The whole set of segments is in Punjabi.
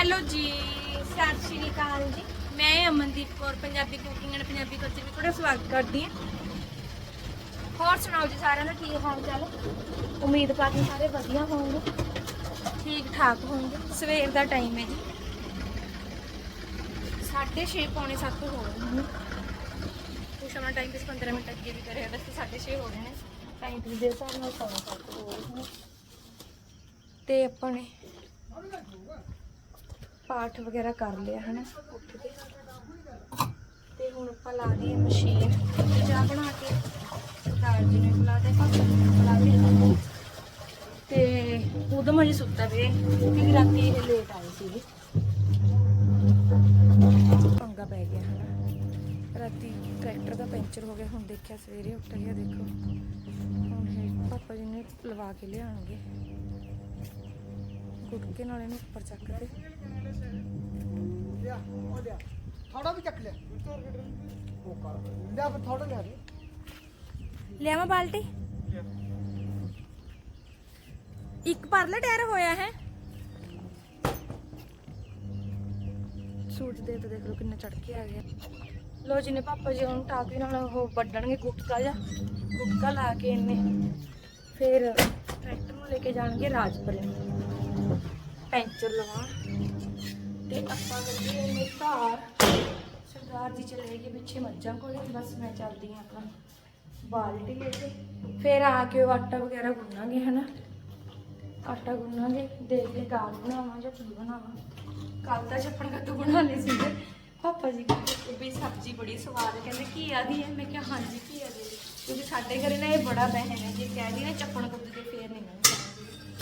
ਹੈਲੋ ਜੀ, ਸਤਿ ਸ਼੍ਰੀ ਅਕਾਲ ਜੀ। ਮੈਂ Amandeep Kaur, Punjabi cooking and Punjabi culture ਵਿੱਚ ਤੁਹਾਡਾ ਸਵਾਗਤ ਕਰਦੀ ਹਾਂ। ਹੋਰ ਸੁਣਾਓ ਜੀ ਸਾਰਿਆਂ ਦਾ, ਕੀ ਹਾਲ ਚਾਲ ਉਮੀਦ ਕਰਦੇ ਸਾਰੇ ਵਧੀਆ ਹੋਣਗੇ। ਠੀਕ ਠਾਕ ਹੋਣਗੇ। ਸਵੇਰ ਦਾ ਟਾਈਮ ਹੈ ਜੀ। 6:30 ਪੌਣੇ 7 ਹੋ ਰਹੇ ਨੇ। ਕੁਛ ਆਪਣਾ ਟਾਈਮ ਤੇ 15 ਮਿੰਟ ਅੱਗੇ ਵੀ ਕਰਿਆ, ਵੈਸੇ 6:30 ਹੋ ਰਹੇ ਨੇ। ਟਾਈਮ ਦੇ ਹਿਸਾਬ ਨਾਲ 7 ਹੋ ਰਹੇ ਨੇ। ਤੇ ਆਪਾਂ ਪਾਠ ਵਗੈਰਾ ਕਰ ਲਿਆ, ਹਨਾ? ਉੱਠ ਕੇ। ਤੇ ਹੁਣ ਆਪਾਂ ਲਾ ਦਈਏ ਮਸ਼ੀਨ। ਤੇ ਚਾਹ ਬਣਾ ਕੇ ਸਰਦਾਰ ਜੀ ਨੇ ਬੁਲਾ ਦੇ ਪਾਪਾ ਬੁਲਾ ਦੇ ਤੇ ਉਦੋਂ ਅਜੇ ਸੁੱਤਾ ਵੇ ਕਿਉਂਕਿ ਰਾਤੀ ਇਹ ਲੇਟ ਆਏ ਸੀਗੇ। ਪੰਗਾ ਪੈ ਗਿਆ, ਹਨਾ? ਰਾਤੀ ਟਰੈਕਟਰ ਦਾ ਪੈਂਚਰ ਹੋ ਗਿਆ, ਹੁਣ ਦੇਖਿਆ ਸਵੇਰੇ ਉੱਠ ਗਿਆ, ਦੇਖੋ। ਹੁਣ ਪਾਪਾ ਜੀ ਨੇ ਲਵਾ ਕੇ ਲਿਆਉਣਗੇ। ਗੁਟਕੇ ਨਾਲ ਇਹਨੂੰ ਉੱਪਰ ਚੱਕ ਕੇ। ਲਿਆ ਉਹ ਲਿਆ। ਥੋੜਾ ਵੀ ਚੱਕ ਲਿਆ। ਉਹ ਕਰ। ਲਿਆ ਫਿਰ ਥੋੜਾ ਲਿਆ ਦੇ। ਲਿਆਵਾਂ ਬਾਲਟੀ? ਇੱਕ ਪਰਲਾ ਟਾਇਰ ਹੋਇਆ ਹੈ। ਸੂਰਜ ਦੇ ਤੇ ਦੇਖ ਲਓ ਕਿੰਨਾ ਚੜ ਕੇ ਆ ਗਿਆ ਲੋ ਜੀ ਨੇ ਪਾਪਾ ਜੀ ਹੁਣ ਟਾਪੀ ਨਾਲ ਉਹ ਵੱਢਣਗੇ ਗੁਟਕਾ ਜਾਂ ਗੁਟਕਾ ਲਾ ਕੇ ਇਹਨੇ। ਫਿਰ ਟਰੈਕਟਰ ਨੂੰ ਲੈ ਕੇ ਜਾਣਗੇ ਰਾਜਪੁਰੇ। ਪੈਂਚਰ ਲਵਾਂ। ਤੇ ਆਪਾਂ ਕਰੀਏ ਇਹਨੇ ਘਰ ਸਰਦਾਰ ਜੀ ਚਲੇ ਗਏ ਪਿੱਛੇ ਮੱਝਾਂ ਕੋਲੇ। ਬਸ ਮੈਂ ਚੱਲਦੀ ਹਾਂ ਆਪਣਾ ਬਾਲਟੀ ਲੈ ਕੇ। ਫਿਰ ਆ ਕੇ ਉਹ ਆਟਾ ਵਗੈਰਾ ਗੁੰਨਾਂਗੇ, ਹਨਾ? ਆਟਾ ਗੁੰਨਾਂਗੇ, ਦੇਖ ਕੇ ਦਾਲ ਬਣਾਵਾਂ ਜਾਂ ਕੀ ਬਣਾਵਾਂ। ਕੱਲ ਤਾਂ ਚੱਪਣ ਕੱਦੂ ਬਣਾ ਲਈ ਸੀਗੇ। ਪਾਪਾ ਜੀ ਕਹਿੰਦੇ ਵੀ ਸਬਜ਼ੀ ਬੜੀ ਸਵਾਦ ਹੈ। ਕਹਿੰਦੇ ਘੀਆ ਦੀ ਹੈ ਮੈਂ ਕਿਹਾ, ਹਾਂਜੀ ਘੀਆ ਆਦੀ ਕਿਉਂਕਿ ਸਾਡੇ ਘਰੇ ਨਾ ਇਹ ਬੜਾ ਬਹਿਨ ਹੈ। ਜੇ ਕਹਿ ਦੀ ਨਾ ਚੱਪਣ ਕੱਦੂ ਦੇ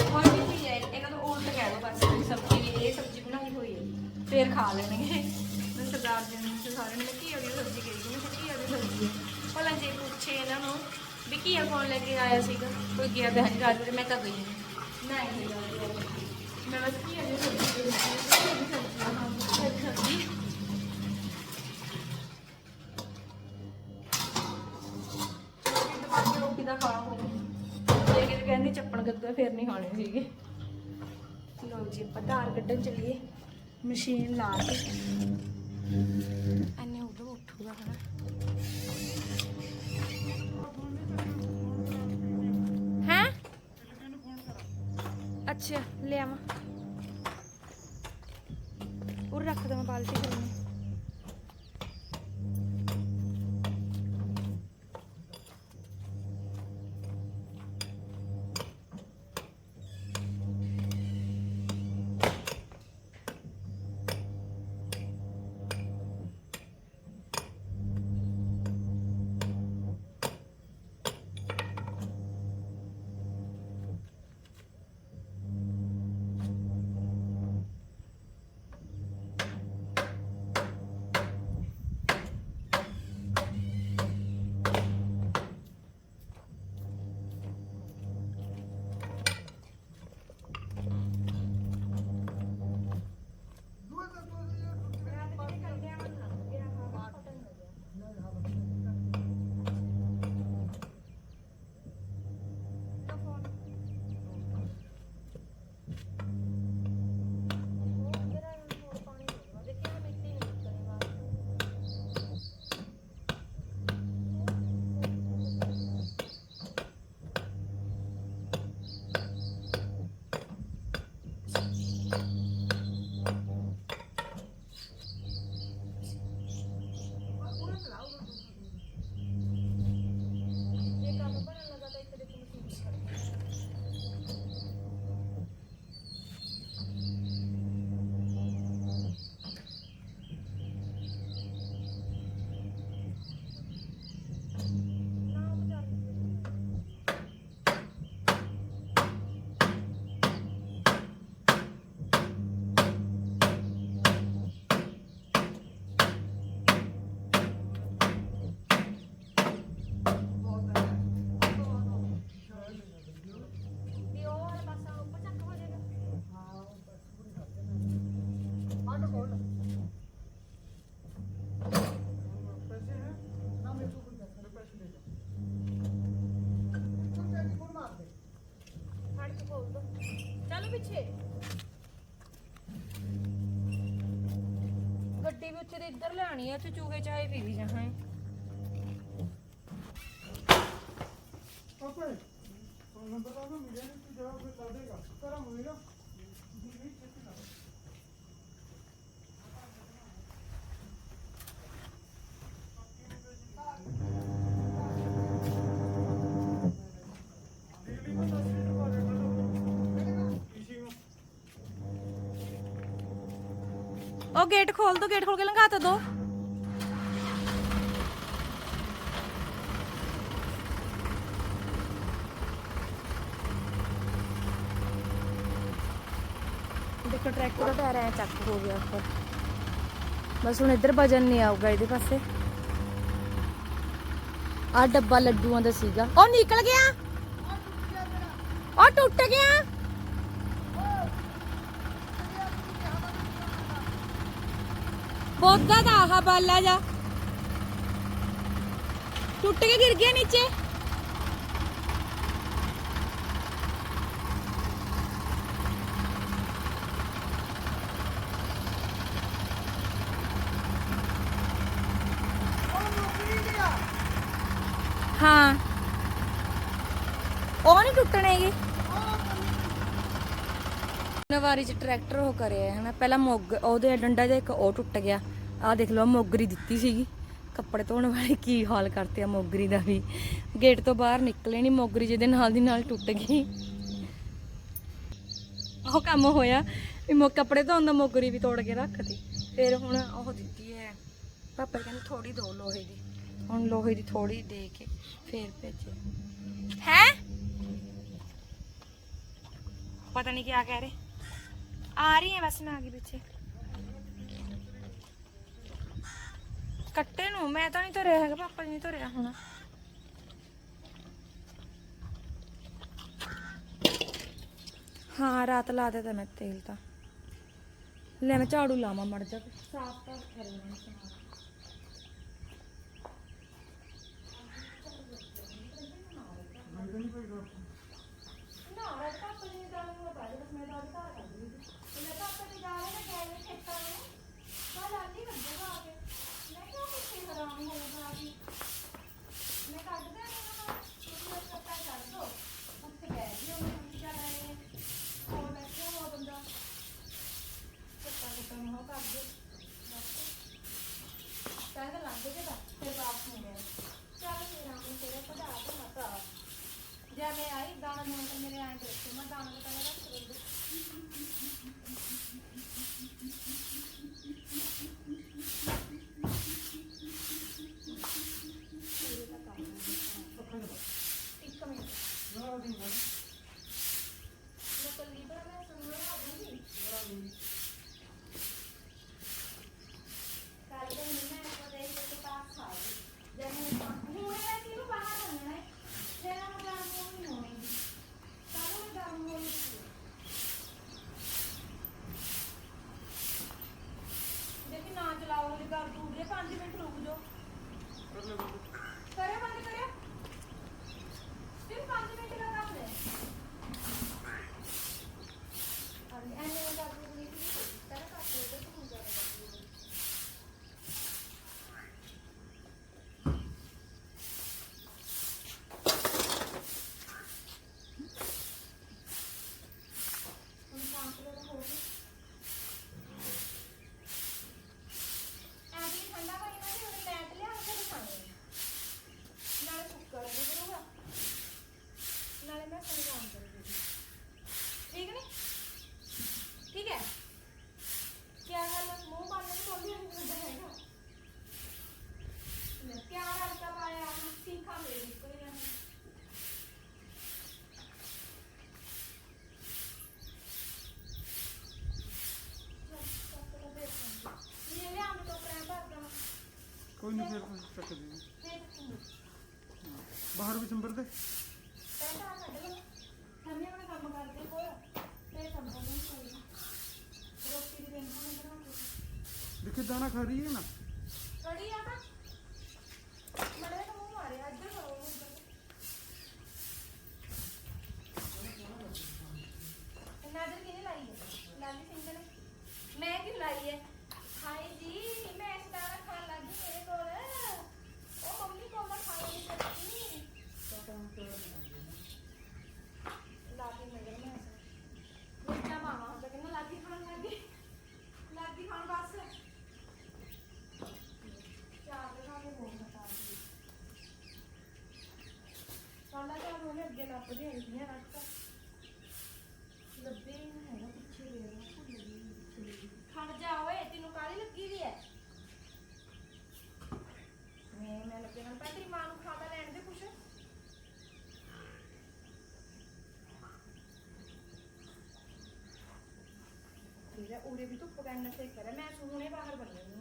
ਕੋਈ ਵੀ ਚੀਜ਼ ਹੈ ਇਹਨਾਂ ਨੂੰ ਉਲਟ ਕਹਿ ਦੋ ਬਸ ਵੀ ਸਬਜ਼ੀ ਵੀ ਇਹ ਸਬਜ਼ੀ ਬਣਾਈ ਹੋਈ ਹੈ, ਫੇਰ ਖਾ ਲੈਣਗੇ। ਮੈਂ ਸਰਦਾਰ ਜੀ ਨੂੰ ਤੇ ਸਾਰਿਆਂ ਨੂੰ ਘੀਆ ਆਦੀ ਸਬਜ਼ੀ ਕਰੀ ਮੈਂ ਘੀਆ ਦੀ ਸਬਜ਼ੀ ਹੈ। ਭਲਾ ਜੇ ਪੁੱਛੇ ਇਹਨਾਂ ਨੂੰ ਵੀ ਘੀਆ ਆ ਕੌਣ ਲੈ ਕੇ ਆਇਆ ਸੀਗਾ, ਕੋਈ ਗਿਆ ਬਹਿਨ ਰਾਜ ਮੈਂ ਤਾਂ ਗਈ ਨਹੀਂ ਮੈਂ ਨਹੀਂ ਮੈਂ ਬਸ ਘੀਆ ਆਦੀ ਸਬਜ਼ੀ ਸਬਜ਼ੀ ਕਹਿੰਦੀ ਫਿਰ ਨਹੀਂ ਖਾਣੇ ਸੀਗੇ। ਲਓ ਜੀ, ਆਪਾਂ ਧਾਰ ਕੱਢਣ ਚੱਲੀਏ। ਮਸ਼ੀਨ ਲਾ ਕੇ। ਐਨੇ ਉਦੋਂ ਉੱਠੂਗਾ ਹਨਾ। ਹੈ? ਅੱਛਾ ਲਿਆਵਾਂ ਆਵਾਂ। ਰੱਖ ਦਵਾਂ ਬਾਲਟੀ ਫਿਰ ਮੈਂ ਤੇ ਇੱਧਰ ਲਿਆਣੀ ਆ ਉੱਥੇ ਚੂਹੇ ਚਾਹੇ ਪੀ ਜਾਂ ਹੈ ਨੰਬਰ ਤਾਂ ਮਿਲਿਆ ਨਹੀਂ ਤੂੰ ਜਵਾਬ ਫਿਰ ਲਾ ਦੇਗਾ। ਕਰਾਂ ਹੋਵੇਗਾ ਉਹ ਗੇਟ ਖੋਲ ਦੋ, ਗੇਟ ਖੋਲ ਕੇ ਲੰਘਾ ਤਾ ਦੋ। ਦੇਖੋ, ਟਰੈਕਟਰ ਦਾ ਟਾਇਰ ਐ ਚੱਕ ਹੋ ਗਿਆ ਉੱਪਰ। ਬਸ ਹੁਣ ਇੱਧਰ ਵਜਨ ਨਹੀਂ ਆਊਗਾ ਇਹਦੇ ਪਾਸੇ। ਆ ਡੱਬਾ ਲੱਡੂਆਂ ਦਾ ਸੀਗਾ। ਉਹ ਨਿਕਲ ਗਿਆ। ਉਹ ਟੁੱਟ ਗਿਆ ਬੋਦਾ ਦਾ ਆਹ ਬਾਲਾ ਜਾ। ਟੁੱਟ ਕੇ ਗਿਰ ਗਿਆ ਨੀਚੇ। ਹਾਂ। ਉਹ ਨਹੀਂ ਟੁੱਟਣੇਗੇ। ਨਵਾਰੀ ਚ ਟਰੈਕਟਰ ਉਹ ਕਰਿਆ ਹੈ ਪਹਿਲਾਂ ਮੁੱਗ, ਉਹਦੇ ਡੰਡਾ ਜਿਹਾ ਇੱਕ ਉਹ ਟੁੱਟ ਗਿਆ। ਆਹ ਦੇਖ ਲਓ ਮੋਗਰੀ ਦਿੱਤੀ ਸੀਗੀ। ਕੱਪੜੇ ਧੋਣ ਵਾਲੇ ਕੀ ਹਾਲ ਕਰਤੇ ਆ ਮੋਗਰੀ ਦਾ ਵੀ। ਗੇਟ ਤੋਂ ਬਾਹਰ ਨਿਕਲੇ ਨਹੀਂ ਮੋਗਰੀ ਜਿਹਦੇ ਨਾਲ ਦੀ ਨਾਲ ਟੁੱਟ ਗਈ। ਉਹ ਕੰਮ ਹੋਇਆ ਵੀ ਮੋ, ਕੱਪੜੇ ਧੋਣ ਦਾ ਮੋਗਰੀ ਵੀ ਤੋੜ ਕੇ ਰੱਖਤੀ। ਫਿਰ ਹੁਣ ਉਹ ਦਿੱਤੀ ਹੈ। ਪਾਪਾ ਕਹਿੰਦੇ ਥੋੜੀ ਦੋ ਲੋਹੇ ਦੀ। ਹੁਣ ਲੋਹੇ ਦੀ ਥੋੜੀ ਦੇ ਕੇ ਫੇਰ ਭੇਜੇ ਹੈ? ਪਤਾ ਨਹੀਂ ਕੀ ਕਹਿ ਰਹੇ। ਆ ਰਹੀ ਹੈ ਬਸ ਨਾ ਆਗੇ ਪਿੱਛੇ। ਕੱਟੇ ਨੂੰ, ਮੈਂ ਤਾਂ ਨਹੀਂ ਧਰਿਆ ਹੈਗਾ, ਪਾਪਾ ਜੀ ਨੇ ਧਰਿਆ ਹੋਣਾ। ਹਾਂ, ਰਾਤ ਲਾ ਦਿੱਤਾ ਮੈਂ ਤੇਲ ਤਾਂ। ਲੈ, ਮੈਂ ਝਾੜੂ ਲਾਵਾਂ ਮੜ ਜਾ। ਸਾਫ਼ ਤਾਂ ਕਰਨਾ ਨਾ ਕੋਈ ਨਹੀਂ ਫਿਰ ਚੱਕ ਦੇ ਫਿਰ ਤੂੰ ਬਾਹਰ ਵੀ ਚੰਬਰ ਦੇ। ਪੈਸਾ ਕੱਢ ਲਓ ਸਾਹਮਣੇ ਆਪਣਾ ਕੰਮ ਕਰਦੇ ਕੋਲ ਤੇ ਸਭ ਨੂੰ ਕੋਈ ਰੋਟੀ ਦੀ ਬੈਂਕਾਂ ਨੂੰ ਬਣਾ ਦੇਖੇ ਦਾਣਾ ਖਾ ਰਹੀ ਹੈ ਨਾ? ਕੜੀ ਆ ਤਾਂ ਮੜੇ ਤਾਂ ਮੂੰਹ ਮਾਰਿਆ ਇੱਧਰ ਕਰੋ ਉੱਧਰ ਇਹ ਨਜ਼ਰ ਕਿਹਨੇ ਲਾਈ ਹੈ ਲਾਲੀ ਸਿੰਘ ਨੇ ਮੈਂ ਕਿ ਲਾਈ ਹੈ ਹਾਏ ਜੀ ਮੈਂ ਲੱਭਦੇ ਆਈ ਦੀਆਂ ਰਸਤਾ ਲੱਭੇ ਹੀ ਨਹੀਂ ਹੈਗਾ, ਪਿੱਛੇ ਦੇ ਭੁੱਲ ਗਈ ਪਿੱਛੇ ਦੇ ਖੜ ਜਾ ਓਏ, ਤੈਨੂੰ ਕਾਲੀ ਲੱਗੀ ਵੀ ਐ? ਮੈਂ ਮੈਂ ਲੱਗੇ ਨਾ ਤੇਰੀ ਮਾਂ ਨੂੰ ਖਾਦਾ ਲੈਣ ਦੇ ਕੁਛ? ਠੀਕ ਹੈ ਉਰੇ ਵੀ ਧੁੱਪ ਕਰਨਾ ਤੇ ਕਰੇ ਮੈਂ ਸੁਣੇ ਬਾਹਰ ਬੰਨੇ ਨੂੰ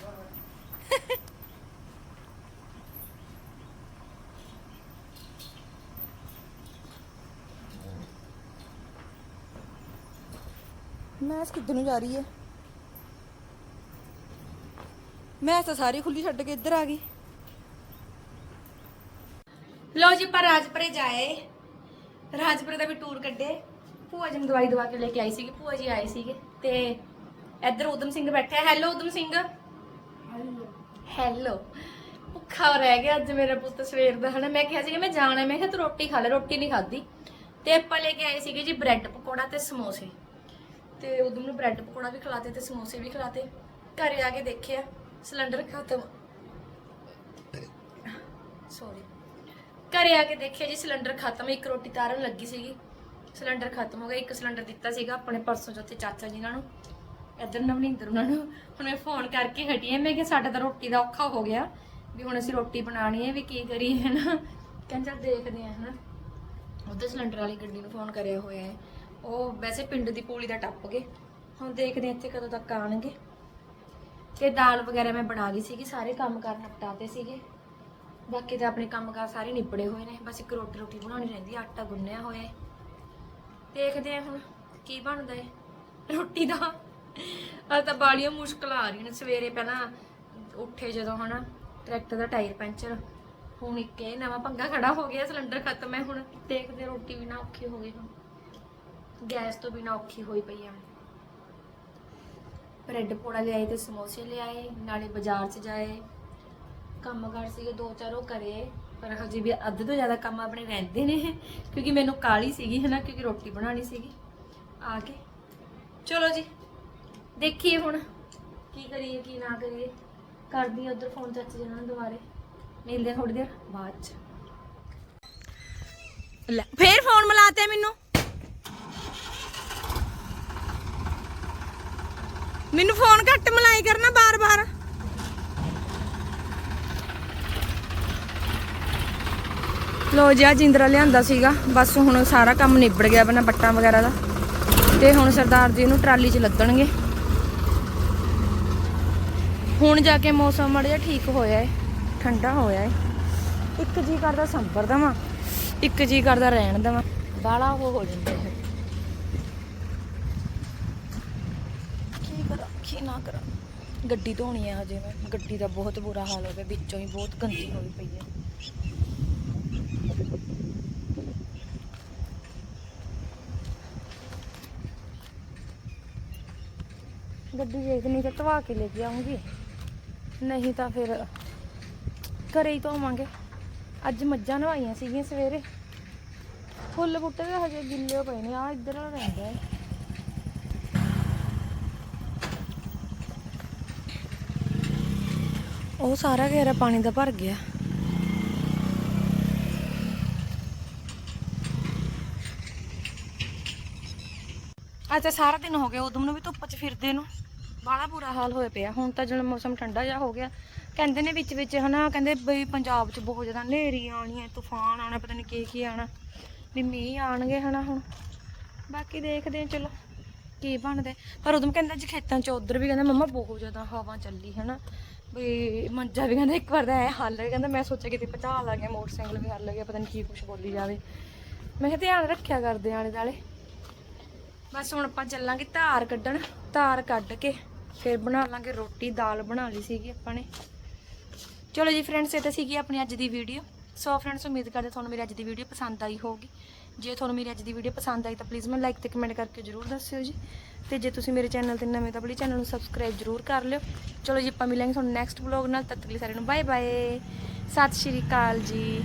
ਮੈਸ ਕਿੱਧਰ ਨੂੰ ਜਾ ਰਹੀ ਹੈ? ਮੈਸ ਤਾਂ ਸਾਰੀ ਖੁੱਲੀ ਛੱਡ ਕੇ ਇੱਧਰ ਆ ਗਈ। ਲੋ ਜੀ ਪਰ ਰਾਜਪੁਰੇ ਜਾਏ। ਰਾਜਪੁਰੇ ਦਾ ਵੀ ਟੂਰ ਕੱਢੇ। ਭੂਆ ਜੀ ਨੂੰ ਦਵਾਈ ਦਵਾ ਕੇ ਲੈ ਕੇ ਆਈ ਸੀਗੀ, ਭੂਆ ਜੀ ਆਏ ਸੀਗੇ ਤੇ ਇੱਧਰ ਉਦਮ ਸਿੰਘ ਬੈਠਾ ਹੈਲੋ ਉਦਮ ਸਿੰਘ। ਹੈਲੋ। ਭੁੱਖਾ ਰਹਿ ਗਿਆ ਅੱਜ ਮੇਰਾ ਪੁੱਤ ਸਵੇਰ ਦਾ, ਹਨਾ? ਮੈਂ ਕਿਹਾ ਸੀਗਾ, ਮੈਂ ਜਾਣਾ, ਮੈਂ ਕਿਹਾ ਤੂੰ ਰੋਟੀ ਖਾ ਲੈ, ਰੋਟੀ ਨਹੀਂ ਖਾਧੀ। ਤੇ ਆਪਾਂ ਲੈ ਕੇ ਆਏ ਸੀਗੇ ਜੀ ਬ੍ਰੈਡ ਪਕੌੜਾ ਤੇ ਸਮੋਸੇ। ਤੇ ਉਦਮ ਨੂੰ ਬ੍ਰੈਡ ਪਕੌੜਾ ਵੀ ਖਿਲਾਤੇ ਤੇ ਸਮੋਸੇ ਵੀ ਖਿਲਾਤੇ। ਘਰੇ ਆ ਕੇ ਦੇਖਿਆ, ਸਿਲੰਡਰ ਖਤਮ। ਸੌਰੀ ਘਰੇ ਆ ਕੇ ਦੇਖਿਆ ਜੀ, ਸਿਲੰਡਰ ਖਤਮ, ਇੱਕ ਰੋਟੀ ਤਾਰਨ ਲੱਗੀ ਸੀਗੀ। ਸਿਲੰਡਰ ਖਤਮ ਹੋ ਗਿਆ, ਇੱਕ ਸਿਲੰਡਰ ਦਿੱਤਾ ਸੀਗਾ ਆਪਣੇ ਪਰਸੋਂ ਚੌਥੇ ਚਾਚਾ ਜੀ ਨਾਲ। ਨੂੰ ਇੱਧਰ ਨਵਨਿੰਦਰ ਉਹਨਾਂ ਨੂੰ ਹੁਣ ਮੈਂ ਫੋਨ ਕਰਕੇ ਹਟੀ ਹਾਂ। ਮੈਂ ਕਿ ਸਾਡਾ ਤਾਂ ਰੋਟੀ ਦਾ ਔਖਾ ਹੋ ਗਿਆ ਵੀ ਹੁਣ ਅਸੀਂ ਰੋਟੀ ਬਣਾਣੀ ਹੈ ਵੀ ਕੀ ਕਰੀਏ ਹਨਾ ਕਹਿੰਦੇ ਦੇਖਦੇ ਹਾਂ ਹਨਾ ਉੱਧਰ ਸਿਲੰਡਰ ਵਾਲੀ ਗੱਡੀ ਨੂੰ ਫੋਨ ਕਰਿਆ ਹੋਇਆ ਹੈ। ਉਹ ਵੈਸੇ ਪਿੰਡ ਦੀ ਪੂਲੀ ਦਾ ਟੱਪ ਗਏ ਹੁਣ ਦੇਖਦੇ ਹਾਂ ਇੱਥੇ ਕਦੋਂ ਤੱਕ ਆਣਗੇ ਤੇ ਦਾਲ ਵਗੈਰਾ ਮੈਂ ਬਣਾ ਲਈ ਸੀਗੀ ਸਾਰੇ ਕੰਮ ਕਰ ਨਿਪਟਾਤੇ ਸੀਗੇ। ਬਾਕੀ ਤਾਂ ਆਪਣੇ ਕੰਮਕਾਰ ਸਾਰੇ ਨਿਪੜੇ ਹੋਏ ਨੇ। ਬਸ ਇੱਕ ਰੋਟੀ ਰੋਟੀ ਬਣਾਉਣੀ ਰਹਿੰਦੀ ਆ, ਆਟਾ ਗੁੰਨਿਆ ਹੋਇਆ ਹੈ। ਦੇਖਦੇ ਆ ਹੁਣ ਕੀ ਬਣਦਾ ਹੈ। ਰੋਟੀ ਦਾ ਆ ਤਾਂ ਬਾਲੀਆਂ ਮੁਸ਼ਕਲ ਆ ਰਹੀਆਂ ਨੇ। ਸਵੇਰੇ ਪਹਿਲਾਂ ਉੱਠੇ ਜਦੋਂ ਹਨਾ ਟਰੈਕਟਰ ਦਾ ਟਾਇਰ ਪੈਂਚਰ, ਹੁਣ ਇੱਕ ਇਹ ਨਵਾਂ ਪੰਗਾ ਖੜਾ ਹੋ ਗਿਆ ਸਿਲੰਡਰ ਖਤਮ ਹੈ ਹੁਣ। ਦੇਖਦੇ ਰੋਟੀ ਵੀ ਨਾ ਔਖੀ ਹੋ ਗਈ ਹੁਣ। ਗੈਸ ਤੋਂ ਬਿਨਾ ਔਖੀ ਹੋਈ ਪਈ ਆ। ਬ੍ਰੈਡ ਪੋੜਾ ਲਿਆਏ ਤੇ ਸਮੋਸੇ ਲਿਆਏ, ਨਾਲੇ ਬਾਜ਼ਾਰ 'ਚ ਜਾਏ। ਕੰਮ ਕਰ ਸੀਗੇ, ਦੋ ਚਾਰ ਉਹ ਕਰੇ, ਪਰ ਹਜੇ ਵੀ ਅੱਧ ਤੋਂ ਜ਼ਿਆਦਾ ਕੰਮ ਆਪਣੇ ਰਹਿੰਦੇ ਨੇ। ਕਿਉਂਕਿ ਮੈਨੂੰ ਕਾਲੀ ਸੀਗੀ ਹਨਾ, ਕਿਉਂਕਿ ਰੋਟੀ ਬਣਾਉਣੀ ਸੀਗੀ। ਆ ਕੇ ਚਲੋ ਜੀ। ਦੇਖੀਏ ਹੁਣ। ਕੀ ਕਰੀਏ ਕੀ ਨਾ ਕਰੀਏ। ਕਰਦੀ ਆ ਉਧਰ ਫੋਨ ਚਾਚੇ ਜੀ ਨਾਲ ਦੁਬਾਰੇ ਮਿਲਦੇ ਥੋੜੀ ਦੇਰ ਬਾਅਦ ਚ। ਲੈ ਫੇਰ ਫੋਨ ਮਿਲਾਤੇ ਮੈਨੂੰ। ਮੈਨੂੰ ਫੋਨ ਘੱਟ ਮਿਲਾਈ ਕਰਨਾ ਬਾਰ-ਬਾਰ। ਲੋ ਜੀ ਆ ਜਿੰਦਰਾ ਲਿਆਂਦਾ ਸੀਗਾ। ਬਸ ਹੁਣ ਸਾਰਾ ਕੰਮ ਨਿਬੜ ਗਿਆ ਬਣਾ ਬੱਟਾਂ ਵਗੈਰਾ ਦਾ। ਤੇ ਹੁਣ ਸਰਦਾਰ ਜੀ ਨੂੰ ਟਰਾਲੀ 'ਚ ਲੱਦਣਗੇ। ਹੁਣ ਜਾ ਕੇ ਮੌਸਮ ਮੜ ਜਾ ਠੀਕ ਹੋਇਆ ਹੈ ਠੰਡਾ ਹੋਇਆ ਹੈ ਇੱਕ ਜੀ ਕਰਦਾ ਸੰਭਰ ਦਵਾਂ, ਇੱਕ ਜੀ ਕਰਦਾ ਰਹਿਣ ਦਵਾਂ। ਬਾਲਾ ਉਹ ਹੋ ਜਾਂਦਾ ਹੈ ਕੀ ਕਰਾਂ, ਕੀ ਨਾ ਕਰਾਂ। ਗੱਡੀ ਧੋਣੀ ਹੈ ਹਜੇ ਮੈਂ। ਗੱਡੀ ਦਾ ਬਹੁਤ ਬੁਰਾ ਹਾਲ ਹੋ ਗਿਆ। ਵਿੱਚੋਂ ਹੀ ਬਹੁਤ ਗੰਦੀ ਹੋਈ ਪਈ ਹੈ ਗੱਡੀ ਦੇਖਣੀ ਤੇ ਧਵਾ ਕੇ ਲੈ ਕੇ ਆਉਂਗੀ ਨਹੀਂ ਤਾਂ ਫਿਰ ਘਰੇ ਹੀ ਧੋਵਾਂਗੇ। ਅੱਜ ਮੱਝਾਂ ਨਵਾਈਆਂ ਸੀਗੀਆਂ ਸਵੇਰੇ। ਫੁੱਲ ਬੂਟੇ ਦੇ ਹਜੇ ਗਿੱਲੇ ਪਏ ਨੇ ਆ ਇੱਧਰ ਵਾਲਾ ਰਹਿੰਦਾ ਹੈ। ਉਹ ਸਾਰਾ ਘੇਰਾ ਪਾਣੀ ਦਾ ਭਰ ਗਿਆ। ਅੱਛਾ, ਸਾਰਾ ਦਿਨ ਹੋ ਗਿਆ ਉਦੋਂ ਨੂੰ ਵੀ ਧੁੱਪ 'ਚ ਫਿਰਦੇ ਨੂੰ। ਬਾਹਲਾ ਬੁਰਾ ਹਾਲ ਹੋਇਆ ਪਿਆ। ਹੁਣ ਤਾਂ ਜਦੋਂ ਮੌਸਮ ਠੰਡਾ ਜਿਹਾ ਹੋ ਗਿਆ, ਕਹਿੰਦੇ ਨੇ ਵਿੱਚ ਵਿੱਚ ਹਨਾ, ਕਹਿੰਦੇ ਬਈ ਪੰਜਾਬ 'ਚ ਬਹੁਤ ਜ਼ਿਆਦਾ ਹਨੇਰੀ ਆਣੀ ਹੈ ਤੂਫਾਨ ਆਣਾ ਪਤਾ ਨਹੀਂ ਕੀ ਕੀ ਆਣਾ ਵੀ ਮੀਂਹ ਆਣਗੇ ਹਨਾ ਹੁਣ। ਬਾਕੀ ਦੇਖਦੇ ਹਾਂ, ਚਲੋ, ਕੀ ਬਣਦੇ। ਪਰ ਉਦੋਂ ਕਹਿੰਦਾ ਜੀ ਖੇਤਾਂ 'ਚ ਉਧਰ ਵੀ ਕਹਿੰਦਾ ਮੰਮਾ ਬਹੁਤ ਜ਼ਿਆਦਾ ਹਵਾ ਚੱਲੀ ਹਨਾ। ਵੀ ਮੰਜਾ ਵੀ ਕਹਿੰਦਾ ਇੱਕ ਵਾਰ ਦਾ ਐ ਹੱਲ, ਕਹਿੰਦਾ ਮੈਂ ਸੋਚਿਆ ਕਿਤੇ ਭਚਾਲ ਲਾ ਗਿਆ, ਮੋਟਰਸਾਈਕਲ ਵੀ ਹੱਲ ਗਿਆ, ਪਤਾ ਨਹੀਂ ਕੀ ਕੁਛ ਬੋਲੀ ਜਾਵੇ। ਮੈਂ ਕਿਹਾ ਧਿਆਨ ਰੱਖਿਆ ਕਰਦੇ ਆਲੇ ਦਾਲੇ ਬਸ ਹੁਣ ਆਪਾਂ ਚੱਲਾਂਗੇ ਧਾਰ ਕੱਢਣ ਧਾਰ ਕੱਢ ਕੇ। ਫਿਰ ਬਣਾ ਲਾਂਗੇ ਰੋਟੀ, ਦਾਲ ਬਣਾ ਲਈ ਸੀਗੀ ਆਪਾਂ ਨੇ। ਚਲੋ ਜੀ ਫਰੈਂਡਸ ਇਹ ਤਾਂ ਸੀਗੀ ਆਪਣੀ ਅੱਜ ਦੀ ਵੀਡੀਓ ਸੋ ਫਰੈਂਡਸ ਉਮੀਦ ਕਰਦੇ ਤੁਹਾਨੂੰ ਮੇਰੀ ਅੱਜ ਦੀ ਵੀਡੀਓ ਪਸੰਦ ਆਈ ਹੋਊਗੀ। ਜੇ ਤੁਹਾਨੂੰ ਮੇਰੀ ਅੱਜ ਦੀ ਵੀਡੀਓ ਪਸੰਦ ਆਈ ਤਾਂ ਪਲੀਜ਼ ਮੈਨੂੰ ਲਾਈਕ ਤੇ ਕਮੈਂਟ ਕਰਕੇ ਜਰੂਰ ਦੱਸਿਓ ਜੀ। ਤੇ ਜੇ ਤੁਸੀਂ ਮੇਰੇ ਚੈਨਲ ਤੇ ਨਵੇਂ ਤਾਂ ਪਲੀਜ਼ ਚੈਨਲ ਨੂੰ ਸਬਸਕ੍ਰਾਈਬ ਜਰੂਰ ਕਰ ਲਿਓ। ਚਲੋ ਜੀ ਆਪਾਂ ਮਿਲਾਂਗੇ ਤੁਹਾਨੂੰ ਨੈਕਸਟ ਵਲੌਗ ਨਾਲ, ਤਦ ਤੱਕ ਲਈ ਸਾਰਿਆਂ ਨੂੰ ਬਾਏ ਬਾਏ ਸਤਿ ਸ਼੍ਰੀ ਅਕਾਲ ਜੀ।